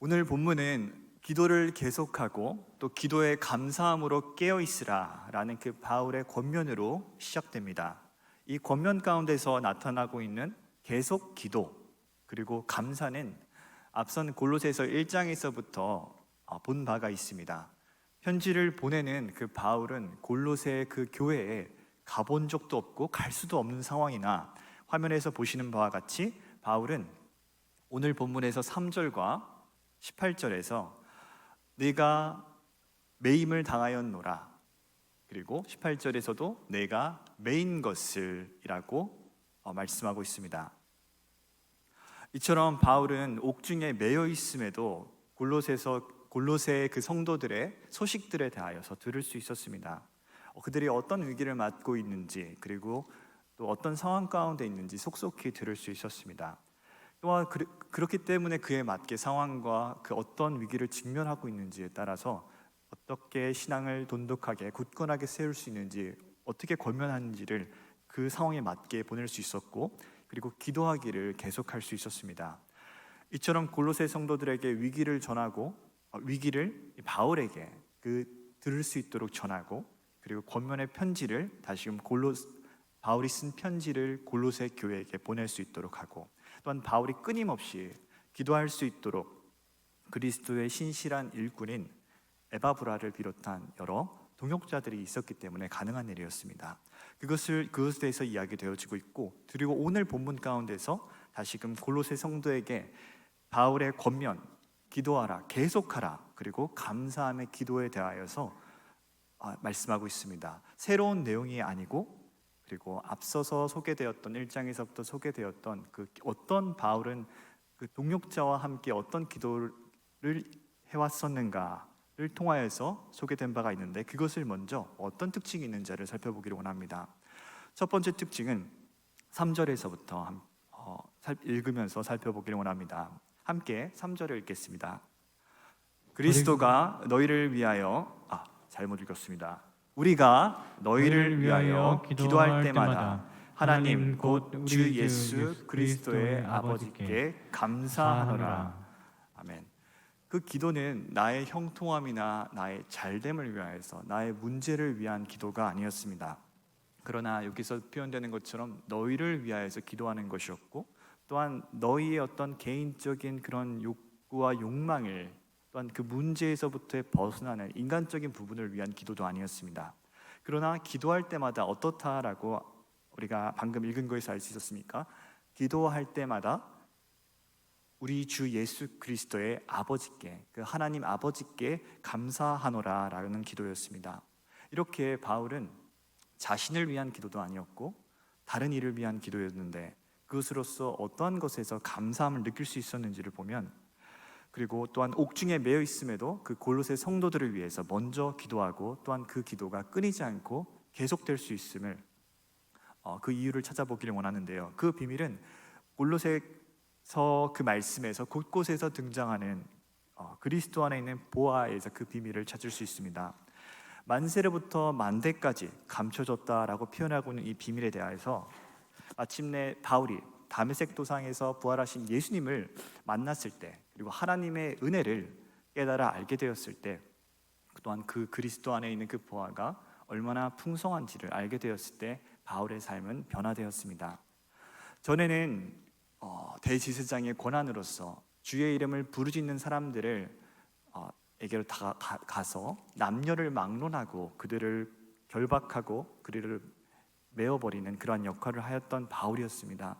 오늘 본문은 기도를 계속하고 또 기도의 감사함으로 깨어 있으라라는 그 바울의 권면으로 시작됩니다. 이 권면 가운데서 나타나고 있는 계속 기도 그리고 감사는 앞선 골로새서 1장에서부터 어, 본 바가 있습니다. 편지를 보내는 그 바울은 골로새 그 교회에 가본 적도 없고 갈 수도 없는 상황이나 화면에서 보시는 바와 같이 바울은 오늘 본문에서 3절과 18절에서 내가 매임을 당하였노라. 그리고 18절에서도 내가 매인 것을이라고 어, 말씀하고 있습니다. 이처럼 바울은 옥중에 매여 있음에도 골로새서 골로새의 그 성도들의 소식들에 대하여서 들을 수 있었습니다. 어, 그들이 어떤 위기를 맞고 있는지 그리고 또 어떤 상황 가운데 있는지 속속히 들을 수 있었습니다. 또한 그, 그렇기 때문에 그에 맞게 상황과 그 어떤 위기를 직면하고 있는지에 따라서 어떻게 신앙을 돈독하게 굳건하게 세울 수 있는지 어떻게 권면하는지를 그 상황에 맞게 보낼 수 있었고 그리고 기도하기를 계속할 수 있었습니다. 이처럼 골로새 성도들에게 위기를 전하고 어, 위기를 이 바울에게 그 들을 수 있도록 전하고 그리고 권면의 편지를 다시금 골로 바울이 쓴 편지를 골로새 교회에게 보낼 수 있도록 하고 또한 바울이 끊임없이 기도할 수 있도록 그리스도의 신실한 일꾼인 에바브라를 비롯한 여러 동역자들이 있었기 때문에 가능한 일이었습니다. 그것을 그것에 대해서 이야기되어지고 있고 그리고 오늘 본문 가운데서 다시금 골로새 성도에게 바울의 권면 기도하라 계속하라 그리고 감사함의 기도에 대하여서 아, 말씀하고 있습니다. 새로운 내용이 아니고 그리고 앞서서 소개되었던 1장에서부터 소개되었던 그 어떤 바울은 그 동역자와 함께 어떤 기도를 해왔었는가를 통하여서 소개된 바가 있는데 그것을 먼저 어떤 특징이 있는지를 살펴보기를 원합니다. 첫 번째 특징은 3절에서부터 어, 읽으면서 살펴보기를 원합니다. 함께 3절을 읽겠습니다. 그리스도가 너희를 위하여 아 잘못 읽었습니다. 우리가 너희를 위하여 기도할 때마다 하나님 곧 주 예수 그리스도의 아버지께 감사하노라. 아멘. 그 기도는 나의 형통함이나 나의 잘됨을 위하여서 나의 문제를 위한 기도가 아니었습니다. 그러나 여기서 표현되는 것처럼 너희를 위하여서 기도하는 것이었고 또한 너희의 어떤 개인적인 그런 욕구와 욕망을 또한 그 문제에서부터의 벗어나는 인간적인 부분을 위한 기도도 아니었습니다. 그러나 기도할 때마다 어떻다라고 우리가 방금 읽은 거에서 알 수 있었습니까? 기도할 때마다 우리 주 예수 그리스도의 아버지께 그 하나님 아버지께 감사하노라라는 기도였습니다. 이렇게 바울은 자신을 위한 기도도 아니었고 다른 일을 위한 기도였는데 그것으로서 어떠한 것에서 감사함을 느낄 수 있었는지를 보면 그리고 또한 옥중에 매여 있음에도 그 골로새 성도들을 위해서 먼저 기도하고 또한 그 기도가 끊이지 않고 계속될 수 있음을 어, 그 이유를 찾아보기를 원하는데요. 그 비밀은 골로새서 그 말씀에서 곳곳에서 등장하는 어, 그리스도 안에 있는 보아에서 그 비밀을 찾을 수 있습니다. 만세로부터 만대까지 감춰졌다라고 표현하고 있는 이 비밀에 대하여서 마침내 바울이 다메섹 도상에서 부활하신 예수님을 만났을 때 그리고 하나님의 은혜를 깨달아 알게 되었을 때 또한 그 그리스도 안에 있는 그 보화가 얼마나 풍성한지를 알게 되었을 때 바울의 삶은 변화되었습니다. 전에는 어, 대지사장의 권한으로서 주의 이름을 부르짖는 사람들을 어, 에게로 다 가, 가서 남녀를 막론하고 그들을 결박하고 그들을 메어버리는 그러한 역할을 하였던 바울이었습니다.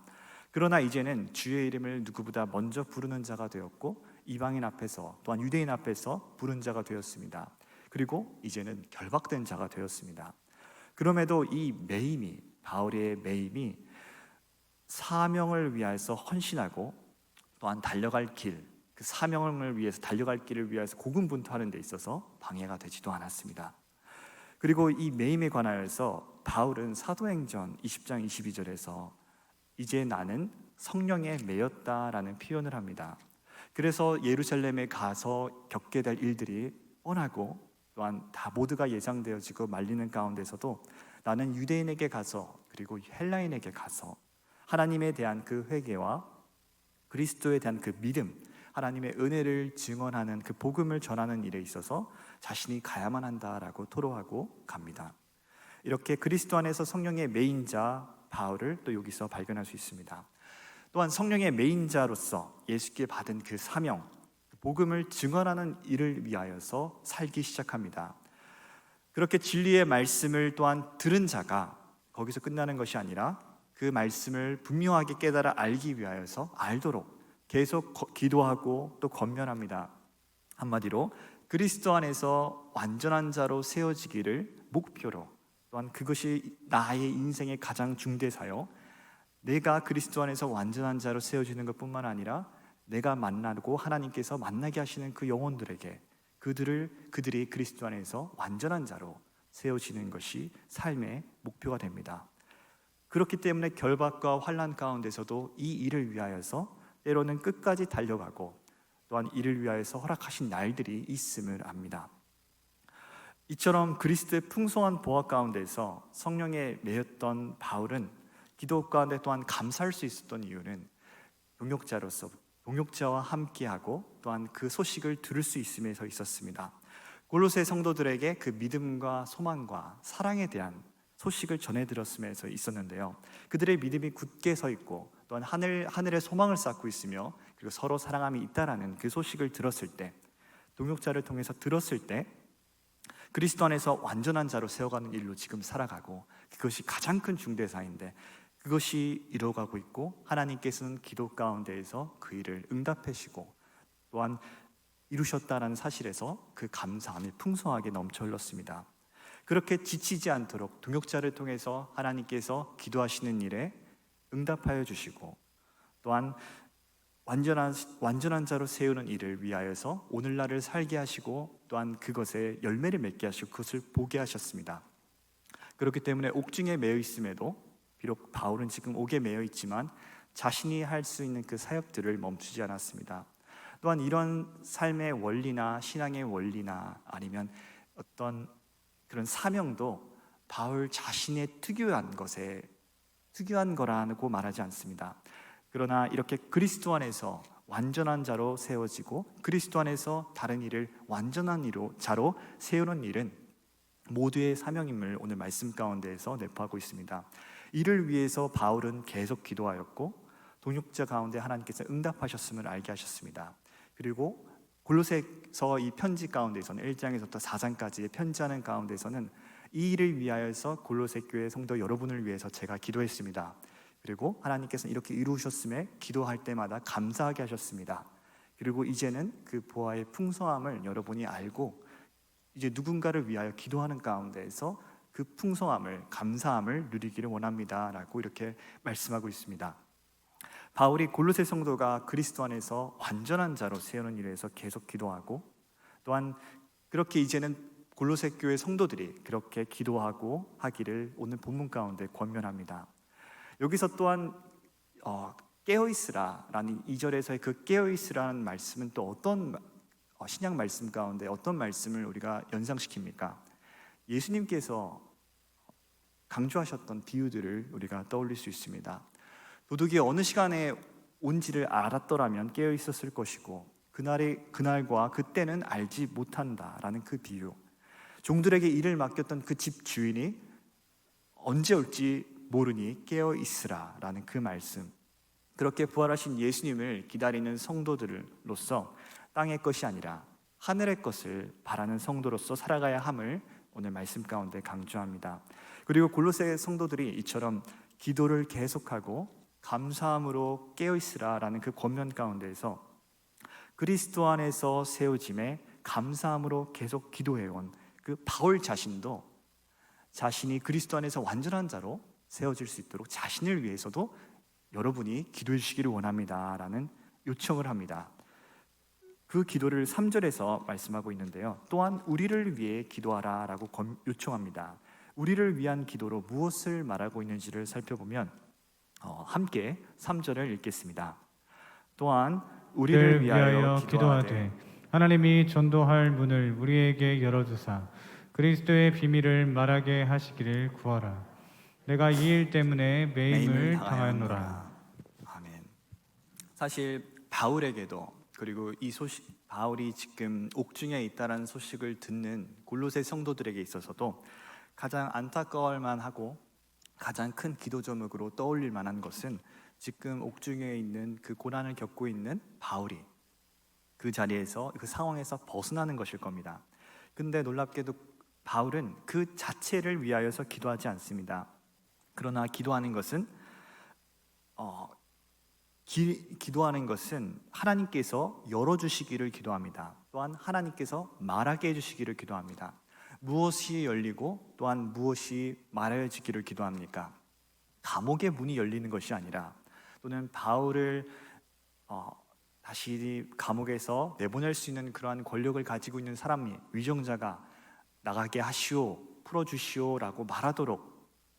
그러나 이제는 주의 이름을 누구보다 먼저 부르는 자가 되었고 이방인 앞에서 또한 유대인 앞에서 부른 자가 되었습니다. 그리고 이제는 결박된 자가 되었습니다. 그럼에도 이 매임이 바울의 매임이 사명을 위해서 헌신하고 또한 달려갈 길, 그 사명을 위해서 달려갈 길을 위해서 고군분투하는 데 있어서 방해가 되지도 않았습니다. 그리고 이 매임에 관하여서 바울은 사도행전 20장 22절에서 이제 나는 성령에 매였다라는 표현을 합니다. 그래서 예루살렘에 가서 겪게 될 일들이 뻔하고 또한 다 모두가 예상되어지고 말리는 가운데서도 나는 유대인에게 가서 그리고 헬라인에게 가서 하나님에 대한 그 회개와 그리스도에 대한 그 믿음, 하나님의 은혜를 증언하는 그 복음을 전하는 일에 있어서 자신이 가야만 한다라고 토로하고 갑니다. 이렇게 그리스도 안에서 성령의 메인 자 바울을 또 여기서 발견할 수 있습니다. 또한 성령의 메인자로서 예수께 받은 그 사명, 그 복음을 증언하는 일을 위하여서 살기 시작합니다. 그렇게 진리의 말씀을 또한 들은 자가 거기서 끝나는 것이 아니라 그 말씀을 분명하게 깨달아 알기 위하여서 알도록 계속 거- 기도하고 또 권면합니다. 한마디로 그리스도 안에서 완전한 자로 세워지기를 목표로 또한 그것이 나의 인생의 가장 중대사요. 내가 그리스도 안에서 완전한 자로 세워지는 것뿐만 아니라 내가 만나고 하나님께서 만나게 하시는 그 영혼들에게 그들을 그들이 그리스도 안에서 완전한 자로 세워지는 것이 삶의 목표가 됩니다. 그렇기 때문에 결박과 환란 가운데서도 이 일을 위하여서 때로는 끝까지 달려가고 또한 이를 위하여서 허락하신 날들이 있음을 압니다. 이처럼 그리스도의 풍성한 보화 가운데서 성령에 매였던 바울은 기도 가운데 또한 감사할 수 있었던 이유는 동역자로서 동역자와 함께하고 또한 그 소식을 들을 수 있음에서 있었습니다. 골로새 성도들에게 그 믿음과 소망과 사랑에 대한 소식을 전해 들었음에서 있었는데요. 그들의 믿음이 굳게 서 있고 또한 하늘 하늘의 소망을 쌓고 있으며 그리고 서로 사랑함이 있다라는 그 소식을 들었을 때 동역자를 통해서 들었을 때 그리스도 안에서 완전한 자로 세워가는 일로 지금 살아가고 그것이 가장 큰 중대사인데 그것이 이루어가고 있고 하나님께서는 기도 가운데에서 그 일을 응답하시고 또한 이루셨다라는 사실에서 그 감사함이 풍성하게 넘쳐 흘렀습니다. 그렇게 지치지 않도록 동역자를 통해서 하나님께서 기도하시는 일에 응답하여 주시고 또한 완전한 완전한 자로 세우는 일을 위하여서 오늘날을 살게 하시고 또한 그것에 열매를 맺게 하시고 그것을 보게 하셨습니다. 그렇기 때문에 옥중에 매여 있음에도 비록 바울은 지금 옥에 매여 있지만 자신이 할 수 있는 그 사역들을 멈추지 않았습니다. 또한 이런 삶의 원리나 신앙의 원리나 아니면 어떤 그런 사명도 바울 자신의 특유한 것에 특유한 거라고 말하지 않습니다. 그러나 이렇게 그리스도 안에서 완전한 자로 세워지고 그리스도 안에서 다른 일을 완전한 이로 자로 세우는 일은 모두의 사명임을 오늘 말씀 가운데에서 내포하고 있습니다. 이를 위해서 바울은 계속 기도하였고 동역자 가운데 하나님께서 응답하셨음을 알게 하셨습니다. 그리고 골로새서 이 편지 가운데서는 1장에서부터 4장까지의 편지하는 가운데서는 이 일을 위하여서 골로새 교회 성도 여러분을 위해서 제가 기도했습니다. 그리고 하나님께서 이렇게 이루셨음에 기도할 때마다 감사하게 하셨습니다. 그리고 이제는 그 보아의 풍성함을 여러분이 알고 이제 누군가를 위하여 기도하는 가운데에서 그 풍성함을 감사함을 누리기를 원합니다라고 이렇게 말씀하고 있습니다. 바울이 골로새 성도가 그리스도 안에서 완전한 자로 세우는 일에서 계속 기도하고 또한 그렇게 이제는 골로새 교회 성도들이 그렇게 기도하고 하기를 오늘 본문 가운데 권면합니다. 여기서 또한 어, 깨어 있으라라는 이 절에서의 그 깨어 있으라는 말씀은 또 어떤 어, 신약 말씀 가운데 어떤 말씀을 우리가 연상시킵니까? 예수님께서 강조하셨던 비유들을 우리가 떠올릴 수 있습니다. 도둑이 어느 시간에 온지를 알았더라면 깨어 있었을 것이고 그날의 그날과 그때는 알지 못한다라는 그 비유. 종들에게 일을 맡겼던 그 집 주인이 언제 올지 모르니 깨어 있으라라는 그 말씀. 그렇게 부활하신 예수님을 기다리는 성도들로서 땅의 것이 아니라 하늘의 것을 바라는 성도로서 살아가야 함을 오늘 말씀 가운데 강조합니다. 그리고 골로새 성도들이 이처럼 기도를 계속하고 감사함으로 깨어 있으라라는 그 권면 가운데에서 그리스도 안에서 세워짐에 감사함으로 계속 기도해온 그 바울 자신도 자신이 그리스도 안에서 완전한 자로 세워질 수 있도록 자신을 위해서도 여러분이 기도해 주시기를 원합니다 라는 요청을 합니다. 그 기도를 3절에서 말씀하고 있는데요. 또한 우리를 위해 기도하라 라고 검- 요청합니다. 우리를 위한 기도로 무엇을 말하고 있는지를 살펴보면 어, 함께 3절을 읽겠습니다. 또한 우리를 위하여 기도하되 하나님이 전도할 문을 우리에게 열어주사 그리스도의 비밀을 말하게 하시기를 구하라. 내가 이 일 때문에 매임을 당하였노라. 아멘. 사실 바울에게도 그리고 이 소식 바울이 지금 옥중에 있다라는 소식을 듣는 골로새 성도들에게 있어서도 가장 안타까울 만하고 가장 큰 기도 제목으로 떠올릴 만한 것은 지금 옥중에 있는 그 고난을 겪고 있는 바울이 그 자리에서 그 상황에서 벗어나는 것일 겁니다. 근데 놀랍게도 바울은 그 자체를 위하여서 기도하지 않습니다. 그러나 기도하는 것은 어, 기, 기도하는 것은 하나님께서 열어주시기를 기도합니다. 또한 하나님께서 말하게 해주시기를 기도합니다. 무엇이 열리고 또한 무엇이 말해지기를 기도합니까? 감옥의 문이 열리는 것이 아니라 또는 바울을 어, 다시 감옥에서 내보낼 수 있는 그러한 권력을 가지고 있는 사람이 위정자가 나가게 하시오, 풀어주시오라고 말하도록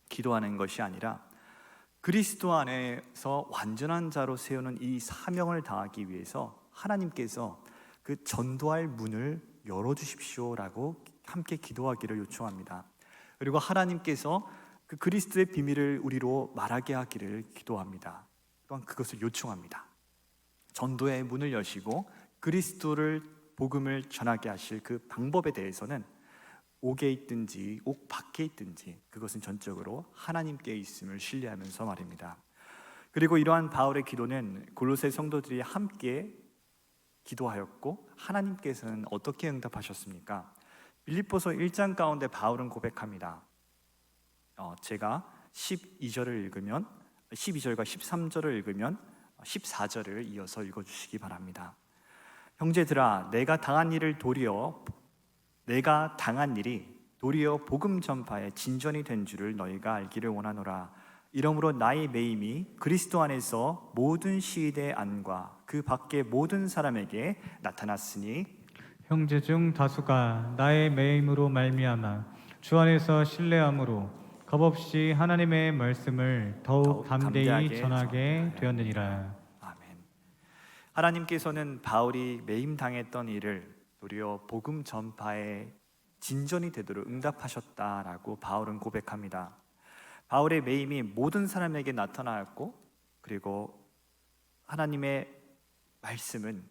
기도하는 것이 아니라 그리스도 안에서 완전한 자로 세우는 이 사명을 다하기 위해서 하나님께서 그 전도할 문을 열어주십시오라고 함께 기도하기를 요청합니다. 그리고 하나님께서 그 그리스도의 비밀을 우리로 말하게 하기를 기도합니다. 또한 그것을 요청합니다. 전도의 문을 여시고 그리스도를 복음을 전하게 하실 그 방법에 대해서는 옥에 있든지 옥 밖에 있든지 그것은 전적으로 하나님께 있음을 신뢰하면서 말입니다. 그리고 이러한 바울의 기도는 골로새 성도들이 함께 기도하였고 하나님께서는 어떻게 응답하셨습니까? 빌립보서 1장 가운데 바울은 고백합니다. 어, 제가 12절을 읽으면 12절과 13절을 읽으면 14절을 이어서 읽어 주시기 바랍니다. 형제들아, 내가 당한 일을 도리어 내가 당한 일이 도리어 복음 전파의 진전이 된 줄을 너희가 알기를 원하노라. 이러므로 나의 매임이 그리스도 안에서 모든 시대의 안과 그 밖의 모든 사람에게 나타났으니 형제 중 다수가 나의 매임으로 말미암아 주 안에서 신뢰함으로 겁없이 하나님의 말씀을 더욱 더욱 담대히 전하게 되었느니라. 아멘. 하나님께서는 바울이 매임 당했던 일을 도리어 복음 전파의 진전이 되도록 응답하셨다라고 바울은 고백합니다. 바울의 매임이 모든 사람에게 나타나였고 그리고 하나님의 말씀은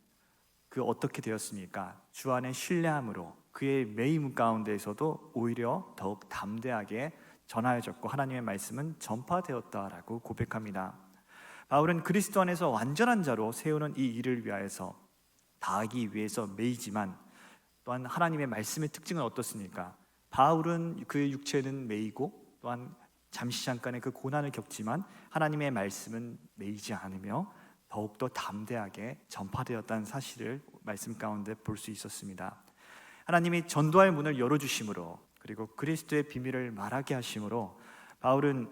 그 어떻게 되었습니까? 주 안에 신뢰함으로 그의 매임 가운데에서도 오히려 더욱 담대하게 전하여졌고 하나님의 말씀은 전파되었다라고 고백합니다. 바울은 그리스도 안에서 완전한 자로 세우는 이 일을 위하여서 다하기 위해서 매이지만 또한 하나님의 말씀의 특징은 어떻습니까? 바울은 그의 육체는 매이고 또한 잠시 잠깐의 그 고난을 겪지만 하나님의 말씀은 매이지 않으며 더욱더 담대하게 전파되었다는 사실을 말씀 가운데 볼 수 있었습니다. 하나님이 전도할 문을 열어주심으로 그리고 그리스도의 비밀을 말하게 하심으로 바울은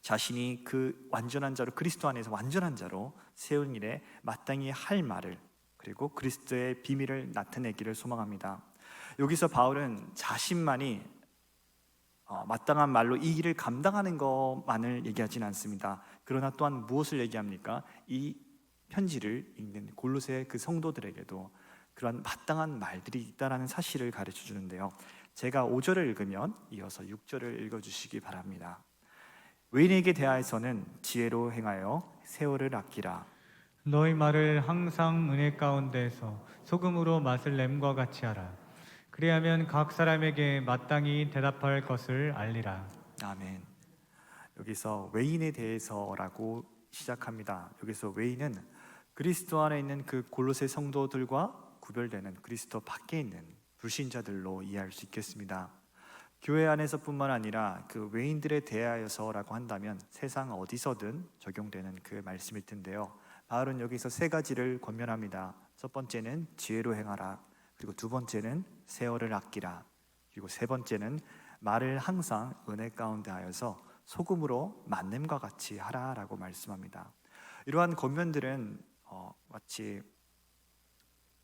자신이 그 완전한 자로 그리스도 안에서 완전한 자로 세운 일에 마땅히 할 말을 그리고 그리스도의 비밀을 나타내기를 소망합니다. 여기서 바울은 자신만이 어, 마땅한 말로 이 일을 감당하는 것만을 얘기하지는 않습니다. 그러나 또한 무엇을 얘기합니까? 이 편지를 읽는 골로새 그 성도들에게도 그러한 마땅한 말들이 있다라는 사실을 가르쳐 주는데요. 제가 5절을 읽으면 이어서 6절을 읽어 주시기 바랍니다. 외인에게 대하여서는 지혜로 행하여 세월을 아끼라. 너희 말을 항상 은혜 가운데서 소금으로 맛을 냄과 같이 하라. 그리하면 각 사람에게 마땅히 대답할 것을 알리라. 아멘. 여기서 외인에 대해서라고 시작합니다. 여기서 외인은 그리스도 안에 있는 그 골로새 성도들과 구별되는 그리스도 밖에 있는 불신자들로 이해할 수 있겠습니다. 교회 안에서뿐만 아니라 그 외인들에 대하여서라고 한다면 세상 어디서든 적용되는 그 말씀일 텐데요. 바울은 여기서 세 가지를 권면합니다. 첫 번째는 지혜로 행하라. 그리고 두 번째는 세월을 아끼라. 그리고 세 번째는 말을 항상 은혜 가운데 하여서 소금으로 만냄과 같이 하라라고 말씀합니다. 이러한 권면들은 어, 마치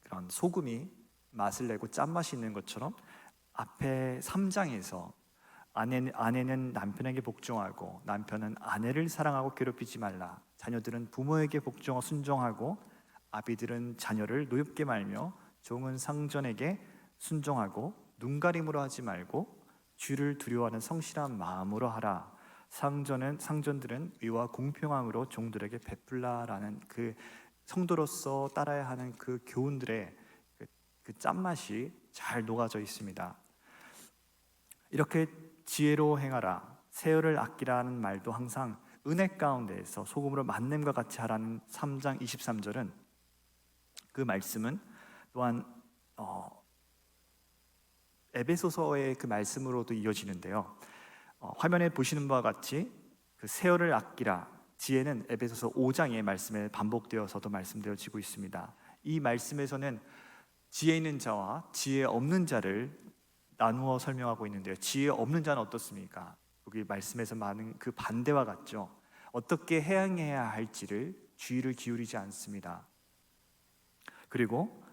그런 소금이 맛을 내고 짠맛이 있는 것처럼 앞에 3장에서 아내, 아내는 남편에게 복종하고 남편은 아내를 사랑하고 괴롭히지 말라 자녀들은 부모에게 복종하고 순종하고 아비들은 자녀를 노엽게 말며 종은 상전에게 순종하고 눈가림으로 하지 말고 주를 두려워하는 성실한 마음으로 하라 상전은 상전들은 의와 공평함으로 종들에게 베풀라라는 그 성도로서 따라야 하는 그 교훈들의 그, 그 짠맛이 잘 녹아져 있습니다. 이렇게 지혜로 행하라, 세월을 아끼라는 말도 항상 은혜 가운데에서 소금으로 만냄과 같이 하라는 3장 23절은 그 말씀은 또한 어, 에베소서의 그 말씀으로도 이어지는데요. 어, 화면에 보시는 바와 같이 그 세월을 아끼라 지혜는 에베소서 5장의 말씀에 반복되어서도 말씀되어지고 있습니다. 이 말씀에서는 지혜 있는 자와 지혜 없는 자를 나누어 설명하고 있는데요. 지혜 없는 자는 어떻습니까? 여기 말씀에서 많은 그 반대와 같죠. 어떻게 행해야 할지를 주의를 기울이지 않습니다. 그리고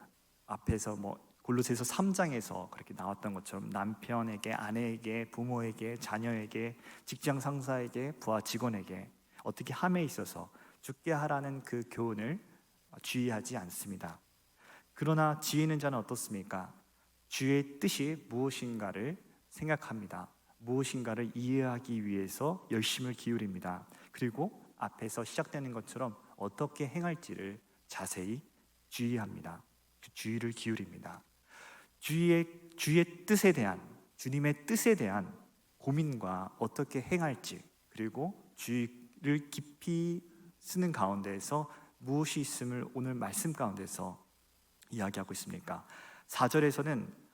앞에서 뭐 골로새서 3장에서 그렇게 나왔던 것처럼 남편에게, 아내에게, 부모에게, 자녀에게, 직장 상사에게, 부하 직원에게 어떻게 함에 있어서 죽게 하라는 그 교훈을 주의하지 않습니다. 그러나 지혜 있는 자는 어떻습니까? 주의 뜻이 무엇인가를 생각합니다. 무엇인가를 이해하기 위해서 열심을 기울입니다. 그리고 앞에서 시작되는 것처럼 어떻게 행할지를 자세히 주의합니다. 그 주의를 기울입니다. 주의 주의 뜻에 대한 주님의 뜻에 대한 고민과 어떻게 행할지 그리고 주의를 깊이 쓰는 가운데에서 무엇이 있음을 오늘 말씀 가운데서 이야기하고 있습니까? 4절에서는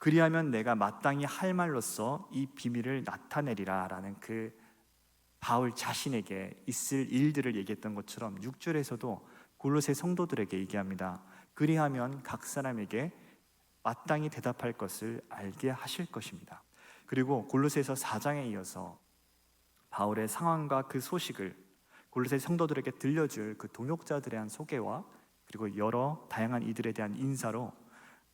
그리하면 내가 마땅히 할 말로써 이 비밀을 나타내리라라는 그 바울 자신에게 있을 일들을 얘기했던 것처럼 6절에서도 골로새 성도들에게 얘기합니다. 그리하면 각 사람에게 마땅히 대답할 것을 알게 하실 것입니다. 그리고 골로새서 4장에 이어서 바울의 상황과 그 소식을 골로새 성도들에게 들려줄 그 동역자들에 대한 소개와 그리고 여러 다양한 이들에 대한 인사로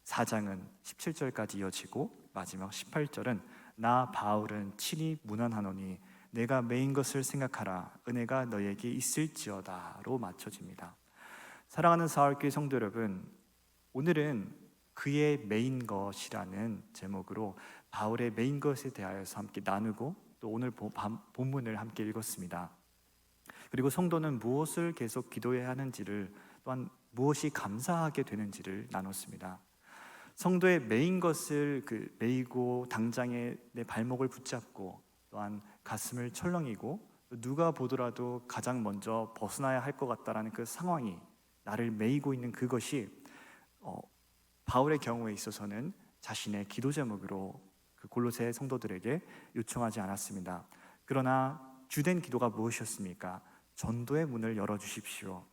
4장은 17절까지 이어지고 마지막 18절은 나 바울은 친히 문안하노니 내가 메인 것을 생각하라 은혜가 너에게 있을지어다로 맞춰집니다. 사랑하는 사울교회 성도 여러분, 오늘은 그의 메인 것이라는 제목으로 바울의 메인 것에 대하여서 함께 나누고 또 오늘 본문을 함께 읽었습니다. 그리고 성도는 무엇을 계속 기도해야 하는지를 또한 무엇이 감사하게 되는지를 나눴습니다. 성도의 메인 것을 그 메이고 당장에 내 발목을 붙잡고 또한 가슴을 철렁이고 누가 보더라도 가장 먼저 벗어나야 할 것 같다라는 그 상황이 나를 메이고 있는 그것이 어, 바울의 경우에 있어서는 자신의 기도 제목으로 그 골로새 성도들에게 요청하지 않았습니다. 그러나 주된 기도가 무엇이었습니까? 전도의 문을 열어 주십시오.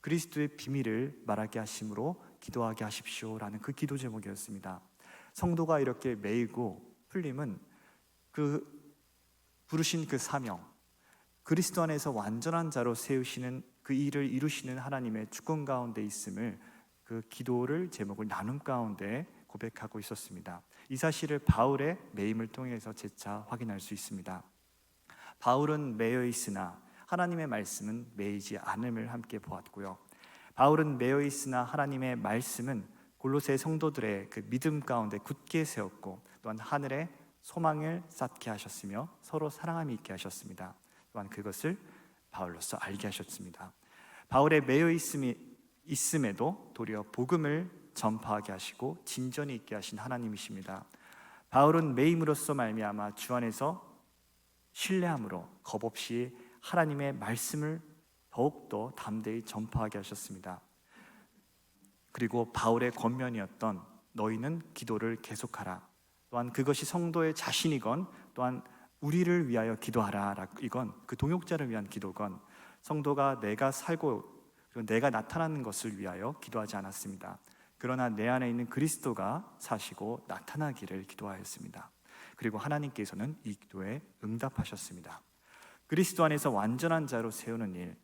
그리스도의 비밀을 말하게 하심으로 기도하게 하십시오라는 그 기도 제목이었습니다. 성도가 이렇게 매이고 풀림은 그 부르신 그 사명, 그리스도 안에서 완전한 자로 세우시는 그 일을 이루시는 하나님의 주권 가운데 있음을 그 기도를 제목을 나눔 가운데 고백하고 있었습니다. 이 사실을 바울의 매임을 통해서 재차 확인할 수 있습니다. 바울은 매여 있으나 하나님의 말씀은 매이지 않음을 함께 보았고요. 바울은 매여 있으나 하나님의 말씀은 골로새 성도들의 그 믿음 가운데 굳게 세웠고 또한 하늘에 소망을 쌓게 하셨으며 서로 사랑함이 있게 하셨습니다. 또한 그것을 바울로서 알게 하셨습니다. 바울의 매여 있음이 있음에도 도리어 복음을 전파하게 하시고 진전이 있게 하신 하나님이십니다. 바울은 매임으로써 말미암아 주 안에서 신뢰함으로 겁 없이 하나님의 말씀을 더욱더 담대히 전파하게 하셨습니다. 그리고 바울의 권면이었던 너희는 기도를 계속하라. 또한 그것이 성도의 자신이건 또한 우리를 위하여 기도하라. 이건 그 동역자를 위한 기도건 성도가 내가 살고 내가 나타나는 것을 위하여 기도하지 않았습니다. 그러나 내 안에 있는 그리스도가 사시고 나타나기를 기도하였습니다. 그리고 하나님께서는 이 기도에 응답하셨습니다. 그리스도 안에서 완전한 자로 세우는 일,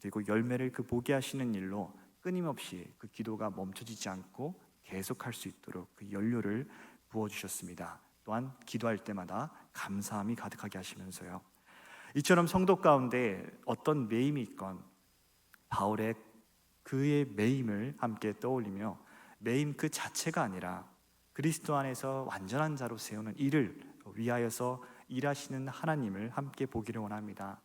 그리고 열매를 그 보게 하시는 일로 끊임없이 그 기도가 멈춰지지 않고 계속할 수 있도록 그 연료를 부어 주셨습니다. 또한 기도할 때마다 감사함이 가득하게 하시면서요. 이처럼 성도 가운데 어떤 매임이 있건 바울의 그의 매임을 함께 떠올리며 매임 그 자체가 아니라 그리스도 안에서 완전한 자로 세우는 일을 위하여서 일하시는 하나님을 함께 보기를 원합니다.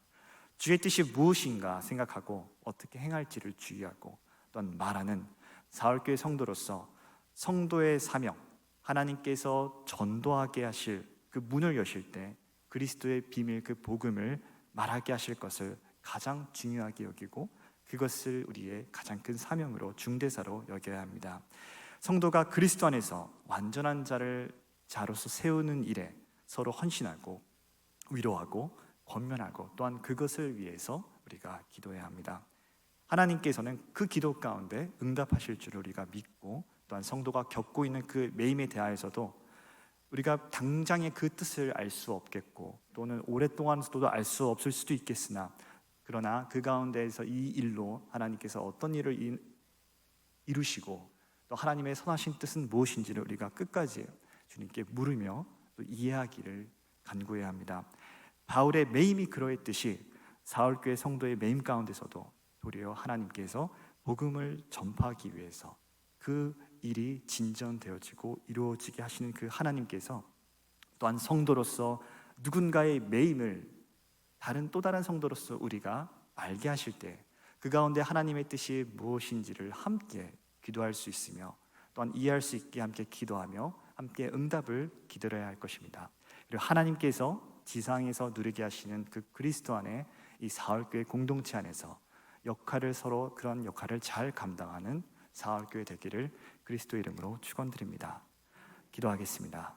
주의 뜻이 무엇인가 생각하고 어떻게 행할지를 주의하고 또한 말하는 사울교회 성도로서 성도의 사명 하나님께서 전도하게 하실 그 문을 여실 때 그리스도의 비밀 그 복음을 말하게 하실 것을 가장 중요하게 여기고 그것을 우리의 가장 큰 사명으로 중대사로 여겨야 합니다. 성도가 그리스도 안에서 완전한 자를 자로서 세우는 일에 서로 헌신하고 위로하고 권면하고 또한 그것을 위해서 우리가 기도해야 합니다. 하나님께서는 그 기도 가운데 응답하실 줄 우리가 믿고 또한 성도가 겪고 있는 그 매임에 대하여서도 우리가 당장의 그 뜻을 알 수 없겠고 또는 오랫동안도 알 수 없을 수도 있겠으나 그러나 그 가운데에서 이 일로 하나님께서 어떤 일을 이- 이루시고 또 하나님의 선하신 뜻은 무엇인지를 우리가 끝까지 주님께 물으며 또 이해하기를 간구해야 합니다. 바울의 매임이 그러했듯이 사울교회 성도의 매임 가운데서도 도리어 하나님께서 복음을 전파하기 위해서 그 일이 진전되어지고 이루어지게 하시는 그 하나님께서 또한 성도로서 누군가의 매임을 다른 또 다른 성도로서 우리가 알게 하실 때 그 가운데 하나님의 뜻이 무엇인지를 함께 기도할 수 있으며 또한 이해할 수 있게 함께 기도하며 함께 응답을 기다려야 할 것입니다. 그리고 하나님께서 지상에서 누리게 하시는 그 그리스도 안에 이 사울교회 공동체 안에서 역할을 서로 그런 역할을 잘 감당하는 사울교회 되기를 그리스도 이름으로 축원드립니다. 기도하겠습니다.